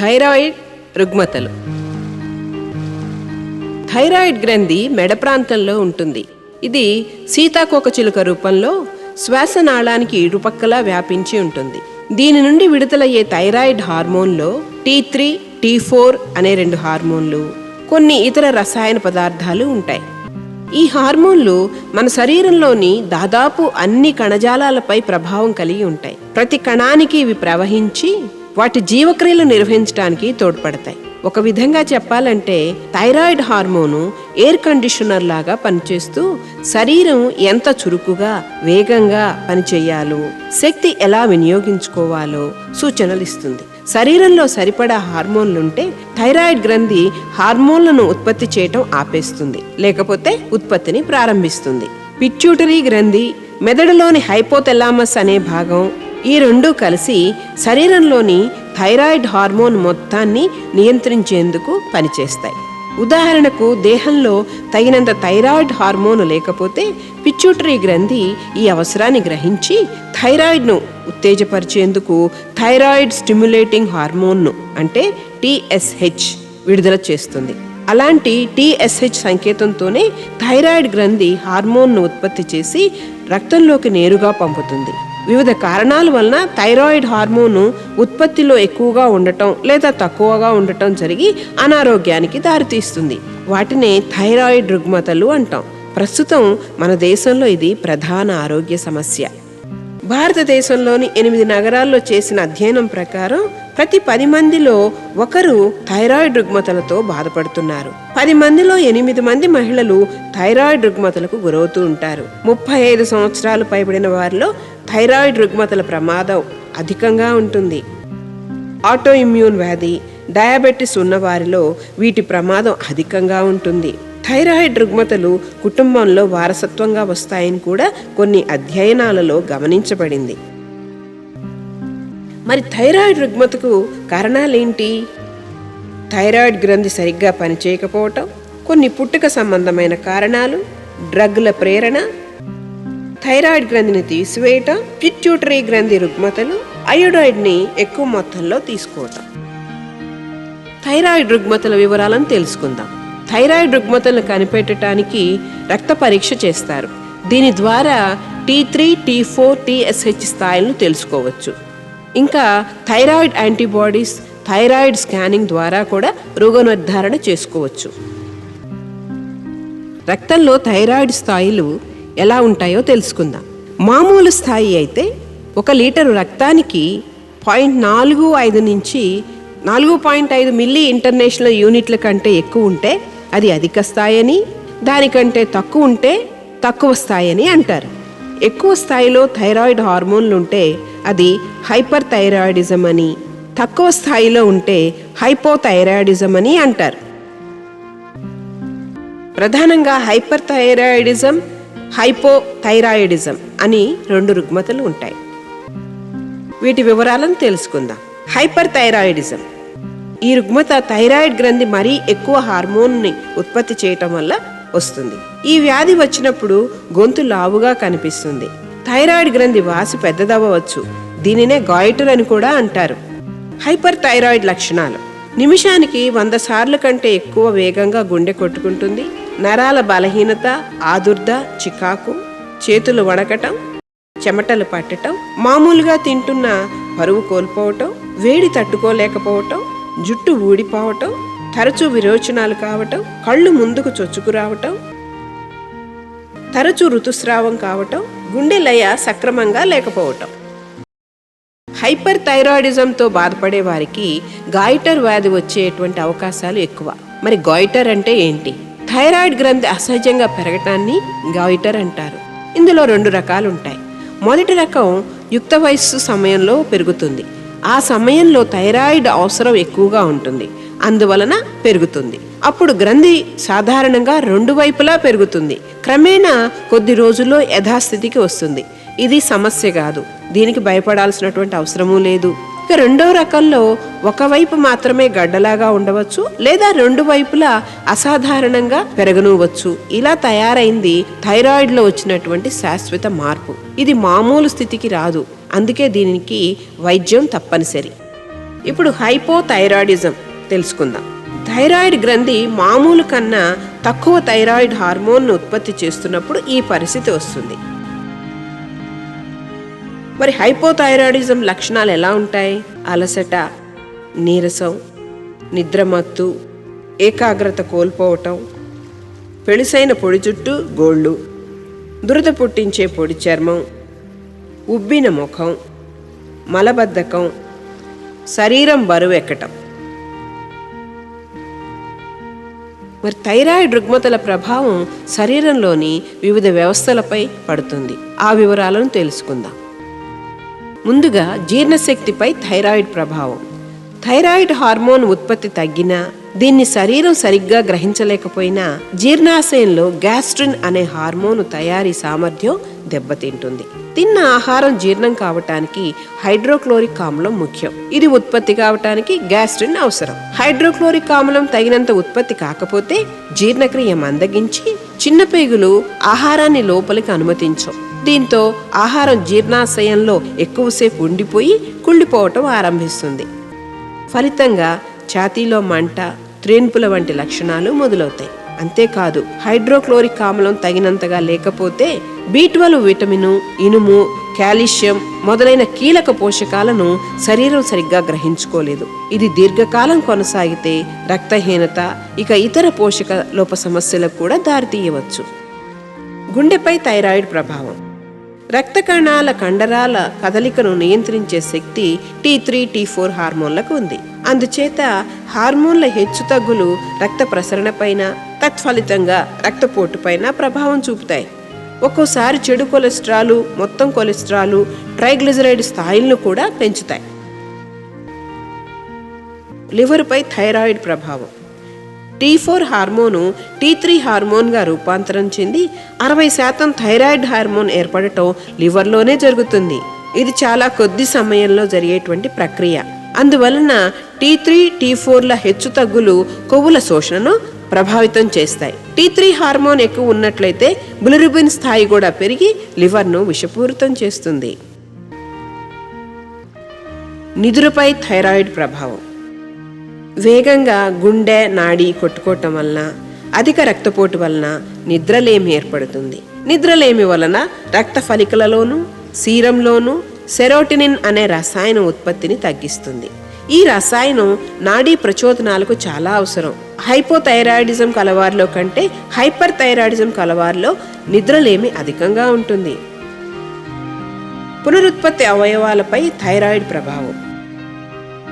Thyroid రుగ్మతలు. Thyroid గ్రంథి మెడ ప్రాంతంలో ఉంటుంది. ఇది సీతాకోకచిలుక రూపంలో శ్వాసనాళానికి ఇరుపక్కలా వ్యాపించి ఉంటుంది. దీని నుండి విడుదలయ్యే థైరాయిడ్ హార్మోన్లో టీ త్రీ టీ ఫోర్ అనే రెండు హార్మోన్లు కొన్ని ఇతర రసాయన పదార్థాలు ఉంటాయి. ఈ హార్మోన్లు మన శరీరంలోని దాదాపు అన్ని కణజాలాలపై ప్రభావం కలిగి ఉంటాయి. ప్రతి కణానికి ఇవి ప్రవహించి వాటి జీవక్రియలు నిర్వహించడానికి తోడ్పడతాయి. ఒక విధంగా చెప్పాలంటే థైరాయిడ్ హార్మోను ఎయిర్ కండిషనర్ లాగా పనిచేస్తూ శరీరం ఎంత చురుకుగా వేగంగా పనిచేయాలో శక్తి ఎలా వినియోగించుకోవాలో సూచనలు ఇస్తుంది. శరీరంలో సరిపడా హార్మోన్లుంటే థైరాయిడ్ గ్రంథి హార్మోన్లను ఉత్పత్తి చేయటం ఆపేస్తుంది లేకపోతే ఉత్పత్తిని ప్రారంభిస్తుంది. పిట్యూటరీ గ్రంథి మెదడులోని హైపోథెలామస్ అనే భాగం ఈ రెండు కలిసి శరీరంలోని థైరాయిడ్ హార్మోన్ మొత్తాన్ని నియంత్రించేందుకు పనిచేస్తాయి. ఉదాహరణకు దేహంలో తగినంత థైరాయిడ్ హార్మోన్ లేకపోతే పిచ్యూటరీ గ్రంథి ఈ అవసరాన్ని గ్రహించి థైరాయిడ్ను ఉత్తేజపరిచేందుకు థైరాయిడ్ స్టిమ్యులేటింగ్ హార్మోన్ను అంటే టిఎస్హెచ్ విడుదల చేస్తుంది. అలాంటి టిఎస్హెచ్ సంకేతంతోనే థైరాయిడ్ గ్రంథి హార్మోన్ను ఉత్పత్తి చేసి రక్తంలోకి నేరుగా పంపుతుంది. వివిధ కారణాల వలన థైరాయిడ్ హార్మోను ఉత్పత్తిలో ఎక్కువగా ఉండటం లేదా తక్కువగా ఉండటం జరిగి అనారోగ్యానికి దారితీస్తుంది. వాటినే థైరాయిడ్ రుగ్మతలు అంటాం. ప్రస్తుతం మన దేశంలో ఇది ప్రధాన ఆరోగ్య సమస్య. భారతదేశంలోని ఎనిమిది నగరాల్లో చేసిన అధ్యయనం ప్రకారం ప్రతి పది మందిలో ఒకరు థైరాయిడ్ రుగ్మతలతో బాధపడుతున్నారు. పది మందిలో ఎనిమిది మంది మహిళలు థైరాయిడ్ రుగ్మతలకు గురవుతూ ఉంటారు. ముప్పై ఐదు సంవత్సరాలు పైబడిన వారిలో థైరాయిడ్ రుగ్మతల ప్రమాదం అధికంగా ఉంటుంది. ఆటో ఇమ్యూన్ వ్యాధి డయాబెటిస్ ఉన్నవారిలో వీటి ప్రమాదం అధికంగా ఉంటుంది. థైరాయిడ్ రుగ్మతలు కుటుంబంలో వారసత్వంగా వస్తాయని కూడా కొన్ని అధ్యయనాలలో గమనించబడింది. మరి థైరాయిడ్ రుగ్మతకు కారణాలేంటి? థైరాయిడ్ గ్రంథి సరిగ్గా పనిచేయకపోవటం కొన్ని పుట్టుక సంబంధమైన కారణాలు డ్రగ్ల ప్రేరణ థైరాయిడ్ గ్రంథిని తీసివేయటం పిట్యూటరీ గ్రంథి రుగ్మతలు అయోడాయిడ్ని ఎక్కువ మొత్తంలో తీసుకోవటం. థైరాయిడ్ రుగ్మతల వివరాలను తెలుసుకుందాం. థైరాయిడ్ రుగ్మతలను కనిపెట్టడానికి రక్త పరీక్ష చేస్తారు. దీని ద్వారా T three T four TSH స్థాయిలను తెలుసుకోవచ్చు. ఇంకా థైరాయిడ్ యాంటీబాడీస్ థైరాయిడ్ స్కానింగ్ ద్వారా కూడా రోగ నిర్ధారణ చేసుకోవచ్చు. రక్తంలో థైరాయిడ్ స్థాయిలు ఎలా ఉంటాయో తెలుసుకుందాం. మామూలు స్థాయి అయితే ఒక లీటరు రక్తానికి పాయింట్ నాలుగు ఐదు నుంచి నాలుగు పాయింట్ ఐదు మిల్లీ ఇంటర్నేషనల్ యూనిట్ల కంటే ఎక్కువ ఉంటే అది అధిక స్థాయి అని దానికంటే తక్కువ ఉంటే తక్కువ స్థాయి అని అంటారు. ఎక్కువ స్థాయిలో థైరాయిడ్ హార్మోన్లు ఉంటే అది హైపర్ థైరాయిడిజం అని తక్కువ స్థాయిలో ఉంటే హైపోథైరాయిడిజం అని అంటారు. ప్రధానంగా హైపర్ థైరాయిడిజం హైపోథైరాయిడిజం అని రెండు రుగ్మతలు ఉంటాయి. వీటి వివరాలను తెలుసుకుందాం. హైపర్ థైరాయిడిజం ఈ రుగ్మత థైరాయిడ్ గ్రంథి మరీ ఎక్కువ హార్మోన్ని ఉత్పత్తి చేయటం వల్ల వస్తుంది. ఈ వ్యాధి వచ్చినప్పుడు గొంతు లావుగా కనిపిస్తుంది. థైరాయిడ్ గ్రంథి వాసి పెద్దదవ్వవచ్చు. దీనినే గాయిటర్ అని కూడా అంటారు. హైపర్ థైరాయిడ్ లక్షణాలు. నిమిషానికి వంద సార్లు కంటే ఎక్కువ వేగంగా గుండె కొట్టుకుంటుంది. నరాల బలహీనత ఆదుర్ద చికాకు చేతులు వణకటం చెమటలు పట్టటం మామూలుగా తింటున్న పరువు కోల్పోవటం వేడి తట్టుకోలేకపోవటం జుట్టు ఊడిపోవటం తరచూ విరోచనాలు కావటం కళ్ళు ముందుకు చొచ్చుకురావటం తరచూ ఋతుస్రావం కావటం గుండె లయ సక్రమంగా లేకపోవటం. హైపర్ థైరాయిడిజంతో బాధపడే వారికి గాయిటర్ వ్యాధి వచ్చేటువంటి అవకాశాలు ఎక్కువ. మరి గాయిటర్ అంటే ఏంటి? థైరాయిడ్ గ్రంథి అసహజంగా పెరగటాన్ని గాయిటర్ అంటారు. ఇందులో రెండు రకాలు ఉంటాయి మొదటి రకం యుక్త వయస్సు సమయంలో పెరుగుతుంది. ఆ సమయంలో థైరాయిడ్ అవసరం ఎక్కువగా ఉంటుంది. అందువలన పెరుగుతుంది. అప్పుడు గ్రంథి సాధారణంగా రెండు వైపులా పెరుగుతుంది. క్రమేణా కొద్ది రోజుల్లో యథాస్థితికి వస్తుంది. ఇది సమస్య కాదు. దీనికి భయపడాల్సినటువంటి అవసరమూ లేదు. ఇక రెండో రకంలో ఒకవైపు మాత్రమే గడ్డలాగా ఉండవచ్చు లేదా రెండు వైపులా అసాధారణంగా పెరగనువచ్చు. ఇలా తయారైంది థైరాయిడ్లో వచ్చినటువంటి శాశ్వత మార్పు. ఇది మామూలు స్థితికి రాదు. అందుకే దీనికి వైద్యం తప్పనిసరి. ఇప్పుడు హైపోథైరాయిడిజం తెలుసుకుందాం. థైరాయిడ్ గ్రంథి మామూలు కన్నా తక్కువ థైరాయిడ్ హార్మోన్ను ఉత్పత్తి చేస్తున్నప్పుడు ఈ పరిస్థితి వస్తుంది. మరి హైపోథైరాయిడిజం లక్షణాలు ఎలా ఉంటాయి? అలసట నీరసం నిద్రమత్తు ఏకాగ్రత కోల్పోవటం పెళిసైన పొడి జుట్టు గోళ్ళు దురద పుట్టించే పొడి చర్మం ఉబ్బిన ముఖం మలబద్ధకం శరీరం బరువు ఎక్కటం. మరి థైరాయిడ్ రుగ్మతల ప్రభావం శరీరంలోని వివిధ వ్యవస్థలపై పడుతుంది. ఆ వివరాలను తెలుసుకుందాం. ముందుగా జీర్ణశక్తిపై థైరాయిడ్ ప్రభావం. థైరాయిడ్ హార్మోన్ ఉత్పత్తి తగ్గినా దీన్ని శరీరం సరిగ్గా గ్రహించలేకపోయినా జీర్ణాశయంలో గ్యాస్ట్రిన్ అనే హార్మోను తయారీ సామర్థ్యం దెబ్బతింటుంది. తిన్న ఆహారం జీర్ణం కావటానికి హైడ్రోక్లోరిక్ ఆమ్లం ముఖ్యం. ఇది ఉత్పత్తి కావటానికి గ్యాస్ట్రిన్ అవసరం. హైడ్రోక్లోరిక్ ఆమ్లం తగినంత ఉత్పత్తి కాకపోతే జీర్ణక్రియ మందగించి చిన్న పేగులు ఆహారాన్ని లోపలికి అనుమతించవు. దీంతో ఆహారం జీర్ణాశయంలో ఎక్కువసేపు ఉండిపోయి కుళ్ళిపోవటం ఆరంభిస్తుంది. ఫలితంగా ఛాతీలో మంట త్రేన్పుల వంటి లక్షణాలు మొదలవుతాయి. అంతేకాదు హైడ్రోక్లోరిక్ ఆమ్లం తగినంతగా లేకపోతే బి విటమిను ఇనుము కాల్షియం మొదలైన కీలక పోషకాలను శరీరం సరిగ్గా గ్రహించుకోలేదు. ఇది దీర్ఘకాలం కొనసాగితే రక్తహీనత ఇక ఇతర పోషక లోప సమస్యలకు కూడా దారితీయవచ్చు. గుండెపై థైరాయిడ్ ప్రభావం. రక్త కణాల కండరాల కదలికను నియంత్రించే శక్తి టీ త్రీ టీ ఫోర్ హార్మోన్లకు ఉంది. అందుచేత హార్మోన్ల హెచ్చుతగ్గులు రక్త ప్రసరణపైన తత్ఫలితంగా రక్తపోటుపైన ప్రభావం చూపుతాయి. ఒక్కోసారి చెడు కొలెస్ట్రాలు మొత్తం కొలెస్ట్రాలు ట్రైగ్లిజరైడ్ స్థాయిలను కూడా పెంచుతాయి. లివర్పై థైరాయిడ్ ప్రభావం. T four hormone T three హార్మోన్గా రూపాంతరం చెంది అరవై శాతం థైరాయిడ్ హార్మోన్ ఏర్పడటం లివర్లోనే జరుగుతుంది. ఇది చాలా కొద్ది సమయంలో జరిగేటువంటి ప్రక్రియ. అందువలన టీ త్రీ టీ ఫోర్ల హెచ్చు తగ్గులు కొవ్వుల శోషణను ప్రభావితం చేస్తాయి. టీ త్రీ హార్మోన్ ఎక్కువ ఉన్నట్లయితే బిలిరుబిన్ స్థాయి కూడా పెరిగి లివర్ను విషపూరితం చేస్తుంది. నిదురుపై థైరాయిడ్ ప్రభావం. వేగంగా గుండె నాడి కొట్టుకోవటం వలన అధిక రక్తపోటు వలన నిద్రలేమి ఏర్పడుతుంది. నిద్రలేమి వలన రక్త ఫలికలలోను సీరంలోను సెరోటినిన్ అనే రసాయన ఉత్పత్తిని తగ్గిస్తుంది. ఈ రసాయనం నాడీ ప్రచోదనాలకు చాలా అవసరం. హైపోథైరాయిడిజం కలవారిలో కంటే హైపర్ థైరాయిడిజం కలవారిలో నిద్రలేమి అధికంగా ఉంటుంది. పునరుత్పత్తి అవయవాలపై థైరాయిడ్ ప్రభావం.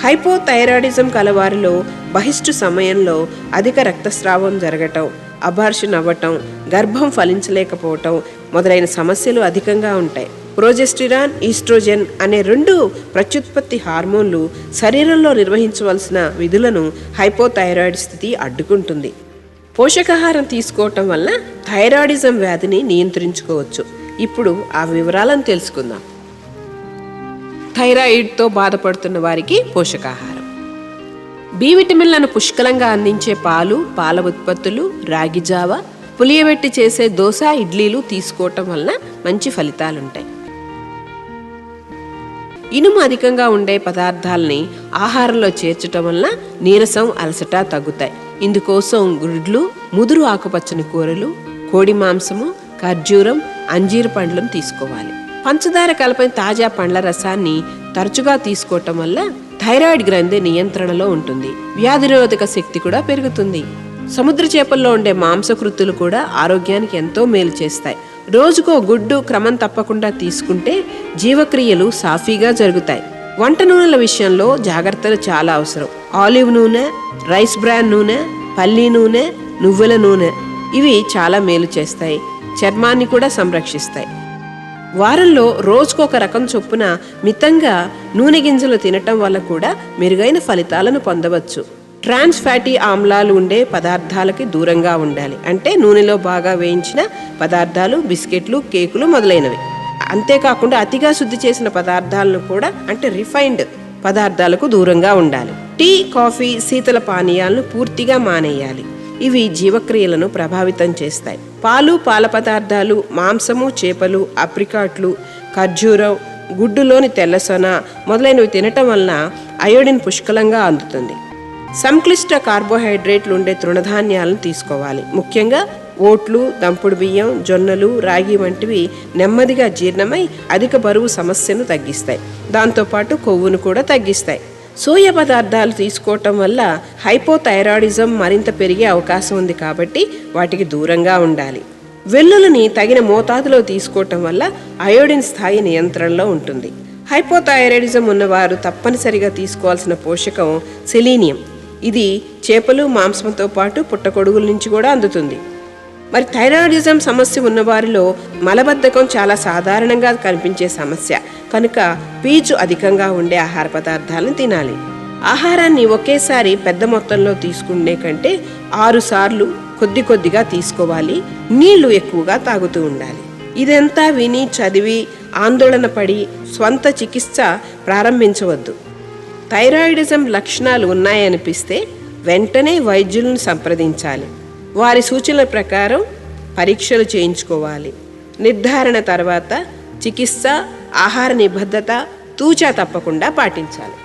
హైపోథైరాయిడిజం కలవారిలో బహిష్టు సమయంలో అధిక రక్తస్రావం జరగటం అబార్షన్ అవ్వటం గర్భం ఫలించలేకపోవటం మొదలైన సమస్యలు అధికంగా ఉంటాయి. ప్రోజెస్టిరాన్ ఈస్ట్రోజెన్ అనే రెండు ప్రత్యుత్పత్తి హార్మోన్లు శరీరంలో నిర్వహించవలసిన విధులను హైపోథైరాయిడ్ స్థితి అడ్డుకుంటుంది. పోషకాహారం తీసుకోవటం వల్ల థైరాయిడిజం వ్యాధిని నియంత్రించుకోవచ్చు. ఇప్పుడు ఆ వివరాలను తెలుసుకుందాం. థైరాయిడ్తో బాధపడుతున్న వారికి పోషకాహారం. బి విటమిన్లను పుష్కలంగా అందించే పాలు పాల ఉత్పత్తులు రాగి జావ పులియబెట్టి చేసే దోశ ఇడ్లీలు తీసుకోవటం వలన మంచి ఫలితాలుంటాయి. ఇనుము అధికంగా ఉండే పదార్థాలని ఆహారంలో చేర్చటం వలన నీరసం అలసట తగ్గుతాయి. ఇందుకోసం గుడ్లు ముదురు ఆకుపచ్చని కూరలు కోడి మాంసము ఖర్జూరం అంజీర పండ్లను తీసుకోవాలి. పంచదార కలపని తాజా పండ్ల రసాన్ని తరచుగా తీసుకోవటం వల్ల థైరాయిడ్ గ్రంథి నియంత్రణలో ఉంటుంది. వ్యాధి నిరోధక శక్తి కూడా పెరుగుతుంది. సముద్ర చేపల్లో ఉండే మాంసకృతులు కూడా ఆరోగ్యానికి ఎంతో మేలు చేస్తాయి. రోజుకో గుడ్డు క్రమం తప్పకుండా తీసుకుంటే జీవక్రియలు సాఫీగా జరుగుతాయి. వంట నూనెల విషయంలో జాగ్రత్తలు చాలా అవసరం. ఆలివ్ నూనె రైస్ బ్రాన్ నూనె పల్లీ నూనె నువ్వుల నూనె ఇవి చాలా మేలు చేస్తాయి. చర్మాన్ని కూడా సంరక్షిస్తాయి. వారంలో రోజుకొక రకం చొప్పున మితంగా నూనె గింజలు తినటం వల్ల కూడా మెరుగైన ఫలితాలను పొందవచ్చు. ట్రాన్స్ ఫ్యాటీ ఆమ్లాలు ఉండే పదార్థాలకి దూరంగా ఉండాలి. అంటే నూనెలో బాగా వేయించిన పదార్థాలు బిస్కెట్లు కేకులు మొదలైనవి. అంతేకాకుండా అతిగా శుద్ధి చేసిన పదార్థాలను కూడా అంటే రిఫైన్డ్ పదార్థాలకు దూరంగా ఉండాలి. టీ కాఫీ శీతల పానీయాలను పూర్తిగా మానేయాలి. ఇవి జీవక్రియలను ప్రభావితం చేస్తాయి. పాలు పాల పదార్థాలు మాంసము చేపలు అప్రికాట్లు ఖర్జూరం గుడ్డులోని తెల్లసొన మొదలైనవి తినటం వలన అయోడిన్ పుష్కలంగా అందుతుంది. సంక్లిష్ట కార్బోహైడ్రేట్లు ఉండే తృణధాన్యాలను తీసుకోవాలి. ముఖ్యంగా ఓట్లు దంపుడు బియ్యం జొన్నలు రాగి వంటివి నెమ్మదిగా జీర్ణమై అధిక బరువు సమస్యను తగ్గిస్తాయి. దాంతోపాటు కొవ్వును కూడా తగ్గిస్తాయి. సోయ పదార్థాలు తీసుకోవటం వల్ల హైపోథైరాయిడిజం మరింత పెరిగే అవకాశం ఉంది కాబట్టి వాటికి దూరంగా ఉండాలి. వెల్లుల్లిని తగిన మోతాదులో తీసుకోవటం వల్ల అయోడిన్ స్థాయి నియంత్రణలో ఉంటుంది. హైపోథైరాయిడిజం ఉన్నవారు తప్పనిసరిగా తీసుకోవాల్సిన పోషకం సెలీనియం. ఇది చేపలు మాంసంతో పాటు పుట్టగొడుగుల నుంచి కూడా అందుతుంది. మరి థైరాయిడిజం సమస్య ఉన్నవారిలో మలబద్ధకం చాలా సాధారణంగా కనిపించే సమస్య. కనుక పీచు అధికంగా ఉండే ఆహార పదార్థాలను తినాలి. ఆహారాన్ని ఒకేసారి పెద్ద మొత్తంలో తీసుకునే కంటే ఆరు సార్లు కొద్ది కొద్దిగా తీసుకోవాలి. నీళ్ళు ఎక్కువగా తాగుతూ ఉండాలి. ఇదంతా విని చదివి ఆందోళన పడి స్వంత చికిత్స ప్రారంభించవద్దు. థైరాయిడిజం లక్షణాలు ఉన్నాయనిపిస్తే వెంటనే వైద్యులను సంప్రదించాలి. వారి సూచనల ప్రకారం పరీక్షలు చేయించుకోవాలి. నిర్ధారణ తర్వాత చికిత్స ఆహార నిబద్ధత తూచా తప్పకుండా పాటించాలి.